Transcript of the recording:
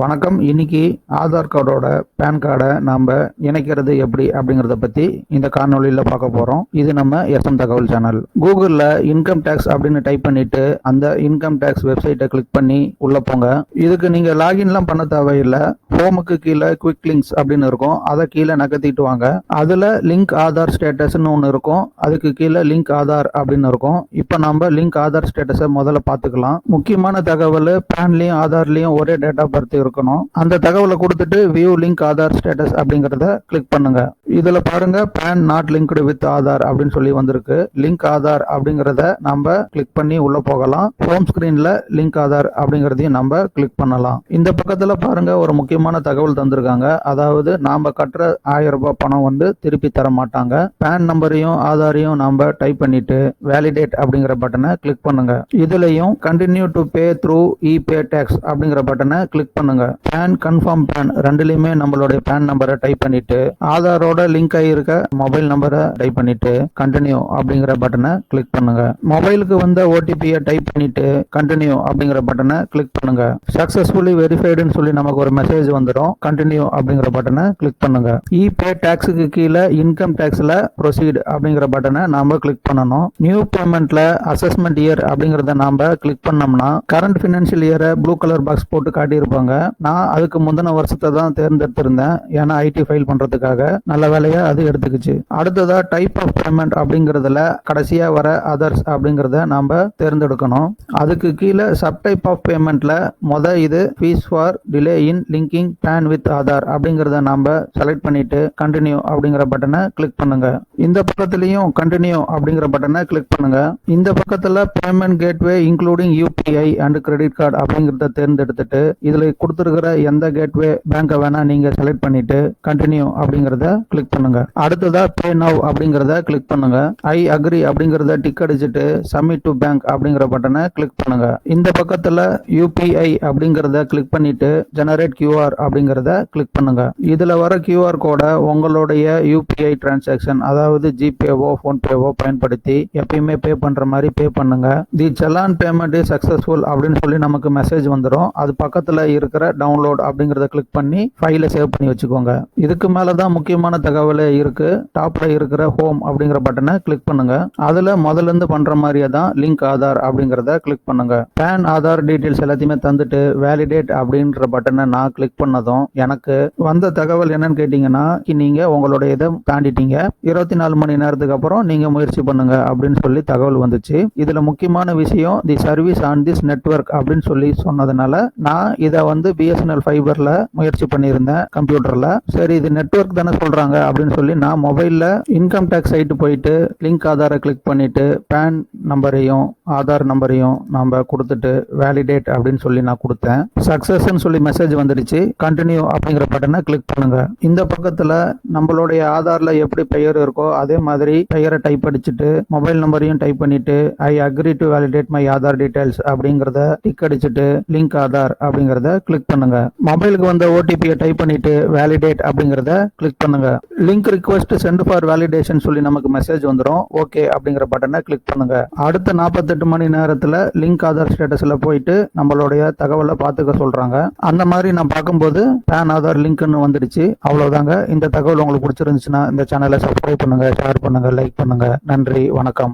வணக்கம். இன்னைக்கு ஆதார் கார்டோட பேன் கார்டை நாம் இணைக்கிறது எப்படி அப்படிங்கிறத பற்றி இந்த காணொலியில் பார்க்க போகிறோம் இது நம்ம எஸ்எம் தகவல் சேனல் கூகுளில் இன்கம் டேக்ஸ் அப்படின்னு டைப் பண்ணிட்டு அந்த இன்கம் டேக்ஸ் வெப்சைட்டை கிளிக் பண்ணி உள்ளே போங்க. இதுக்கு நீங்கள் லாகின்லாம் பண்ண தேவையில்லை. ஹோமுக்கு கீழே குவிக் லிங்க்ஸ் அப்படின்னு இருக்கும். அதை கீழே நகர்த்திட்டு வாங்க. அதில் லிங்க் ஆதார் ஸ்டேட்டஸ்னு ஒன்று இருக்கும். அதுக்கு கீழே லிங்க் ஆதார் அப்படின்னு இருக்கும். இப்போ நம்ம லிங்க் ஆதார் ஸ்டேட்டஸை முதல்ல பார்த்துக்கலாம். முக்கியமான தகவல் பேன்லேயும் ஆதார்லேயும் ஒரே டேட் ஆஃப் பர்த் இருக்கணும் அந்த தகவலை கொடுத்துட்டு வியூ லிங்க் ஆதார் ஸ்டேட்டஸ் அப்படிங்கறத கிளிக் பண்ணுங்க. இதுல பாருங்க PAN not linked with Aadhaar அப்படின்னு சொல்லி வந்திருக்கு. லிங்க் ஆதார் அப்படிங்கறத நம்ம கிளிக் பண்ணி உள்ள போகலாம். ஹோம் ஸ்கிரீன்ல லிங்க் ஆதார் அப்படிங்கறதையும் நம்ம கிளிக் பண்ணலாம். இந்த பக்கத்துல பாருங்க ஒரு முக்கியமான தகவல் தந்திருக்காங்க. அதாவது நாம கட்டுற ஆயிரம் ரூபாய் பணம் வந்து திருப்பி தர மாட்டாங்க. பேன் நம்பரையும் ஆதாரையும் நாம டைப் பண்ணிட்டு வேலிடேட் அப்படிங்கிற பட்டனை கிளிக் பண்ணுங்க. இதுலயும் continue to pay through e pay tax அப்படிங்கிற பட்டனை கிளிக் பண்ணுங்க. பேன் கன்ஃபார்ம் பேன் ரெண்டுலயுமே நம்மளுடைய பேன் நம்பரை டைப் பண்ணிட்டு ஆதாரோட லிங்க் ஆகியிருக்க மொபைல் நம்பரை டைப் பண்ணிட்டு கண்டினியூ அப்படிங்கிற பட்டனை கிளிக் பண்ணுங்க. மொபைலுக்கு வந்த ஓடிபியை டைப் பண்ணிட்டு கண்டினியூ அப்படிங்கிற பட்டனை கிளிக் பண்ணுங்க. சக்சஸ்ஃபுல்லி வெரிஃபைடுன்னு சொல்லி நமக்கு ஒரு மெசேஜ் வந்துடும் கண்டினியூ அப்படிங்கிற பட்டனை கிளிக் பண்ணுங்க. இ பே டேக்ஸுக்கு கீழே இன்கம் டாக்ஸ்ல ப்ரொசீட் அப்படிங்கிற பட்டனை நாம கிளிக் பண்ணணும். நியூ பேமெண்ட்ல அசஸ்மெண்ட் இயர் அப்படிங்கறத நாம கிளிக் பண்ணோம்னா கரண்ட் ஃபினான்ஷியல் இயரை ப்ளூ கலர் பாக்ஸ் போட்டு காட்டியிருப்பாங்க. நான் அதுக்கு முந்தின வருஷத்தை தான் தேர்ந்தெடுத்திருந்தேன். ஏன்னா ஐடி ஃபைல் பண்றதுக்காக நல்ல வேலையா அது எடுத்துக்கிச்சு. அடுத்ததா டைப் ஆஃப் பேமெண்ட் அப்படிங்கறதுல கடைசியா வர அதர்ஸ் அப்படிங்கறத நாம தேர்ந்தெடுக்கணும். அதுக்கு கீழே சப் டைப் ஆஃப் பேமெண்ட்ல மொத இது fee for delay in linking PAN with Aadhaar அப்படிங்கறத நாம செலக்ட் பண்ணிட்டு கண்டினியூ அப்படிங்கிற பட்டனை கிளிக் பண்ணுங்க. இந்த பக்கத்துலயும் கண்டினியூ அப்படிங்கிற பட்டனை கிளிக் பண்ணுங்க. இந்த பக்கத்துல payment gateway including UPI and credit card அப்படிங்கறத தேர்ந்தெடுத்துட்டு இதுல கொடுத்துருக்கிற எந்த கேட்வே பேங்கை வேணா நீங்க செலக்ட் பண்ணிட்டு கண்டினியூ அப்படிங்கிறத கிளிக் பண்ணுங்க. அடுத்ததா பே நவ் அப்படிங்கிறத கிளிக் பண்ணுங்க. ஐ அக்ரி அப்படிங்கிறத டிக் அடிச்சுட்டு சப்மிட் டு பேங்க் அப்படிங்கிற பட்டனை கிளிக் பண்ணுங்க. இந்த பக்கத்தில் யூபிஐ அப்படிங்கிறத கிளிக் பண்ணிட்டு ஜெனரேட் கியூஆர் அப்படிங்கிறத கிளிக் பண்ணுங்க. இதுல வர கியூஆர் கோடை உங்களுடைய யூபிஐ டிரான்சாக்ஷன் அதாவது ஜிபேவோ ஃபோன்பேவோ பயன்படுத்தி எப்பயுமே பே பண்ற மாதிரி பே பண்ணுங்க. தி செலான் பேமெண்ட் இஸ் அப்படின்னு சொல்லி நமக்கு மெசேஜ் வந்துடும் அது பக்கத்தில் இருக்கிற டவுன்லோட் அப்படிங்கறத கிளிக் பண்ணி ஃபைலை சேவ் பண்ணி வச்சுக்கோங்க. இதுக்கு மேலே தான் முக்கியமான தகவலே இருக்கு. டாப்ல இருக்கிற ஹோம் அப்படிங்கிற பட்டனை கிளிக் பண்ணுங்க. அதுல முதல்ல இருந்து பண்ற மாதிரியே தான் லிங்க் ஆதார் அப்படிங்கறத கிளிக் பண்ணுங்க. பேன் ஆதார் டீடைல்ஸ் எல்லாத்தையுமே தந்துட்டு வேலிடேட் அப்படின்ற பட்டனை நான் கிளிக் பண்ணதும் எனக்கு வந்த தகவல் என்னன்னு கேட்டீங்கன்னா நீங்க உங்களுடைய இதை தாண்டிட்டீங்க. இருபத்தி நாலு மணி நேரத்துக்கு அப்புறம் நீங்க முயற்சி பண்ணுங்க அப்படின்னு சொல்லி தகவல் வந்துச்சு. இதுல முக்கியமான விஷயம் the service on this network அப்படின்னு சொல்லி சொன்னதுனால நான் இதை வந்து பிஎஸ்என்எல் ஃபைபர்ல முயற்சி பண்ணியிருந்தேன் கம்ப்யூட்டர்ல சரி இது நெட்வொர்க் தானே சொல்றாங்க அப்படின்னு சொல்லி நான் மொபைல்ல இன்கம் டேக்ஸ் சைட்டு போயிட்டு லிங்க் ஆதாரை கிளிக் பண்ணிட்டு பேன் நம்பரையும் ஆதார் நம்பரையும் நம்ம கொடுத்துட்டு வேலிடேட் அப்படின்னு சொல்லி நான் கொடுத்தேன். சக்ஸஸ்ன்னு சொல்லி மெசேஜ் வந்துடுச்சு. கண்டினியூ அப்படிங்கிற பட்டனை கிளிக் பண்ணுங்க. இந்த பக்கத்துல நம்மளுடைய ஆதார்ல எப்படி பெயர் இருக்கோ அதே மாதிரி பெயரை டைப் அடிச்சுட்டு மொபைல் நம்பரையும் டைப் பண்ணிட்டு I agree to validate my Aadhaar details அப்படிங்கிறத டிக் அடிச்சுட்டு லிங்க் ஆதார் அப்படிங்கிறத கிளிக் கிளிக் பண்ணுங்க. மொபைலுக்கு வந்த ஓடிபியை டைப் பண்ணிட்டு வேலிடேட் அப்படிங்கிறத கிளிக் பண்ணுங்க. Link request sent for validation சொல்லி நமக்கு மெசேஜ் வந்துடும் ஓகே அப்படிங்கிற பட்டனை கிளிக் பண்ணுங்க. அடுத்த நாற்பத்தெட்டு மணி நேரத்தில் லிங்க் ஆதார் ஸ்டேட்டஸில் போயிட்டு நம்மளுடைய தகவலை பார்த்துக்க சொல்றாங்க. அந்த மாதிரி நான் பார்க்கும்போது பேன் ஆதார் லிங்க்னு வந்துடுச்சு. அவ்வளவுதாங்க. இந்த தகவல் உங்களுக்கு பிடிச்சிருந்துச்சுன்னா இந்த சேனலை சப்ஸ்கிரைப் பண்ணுங்க ஷேர் பண்ணுங்க லைக் பண்ணுங்க. நன்றி வணக்கம்.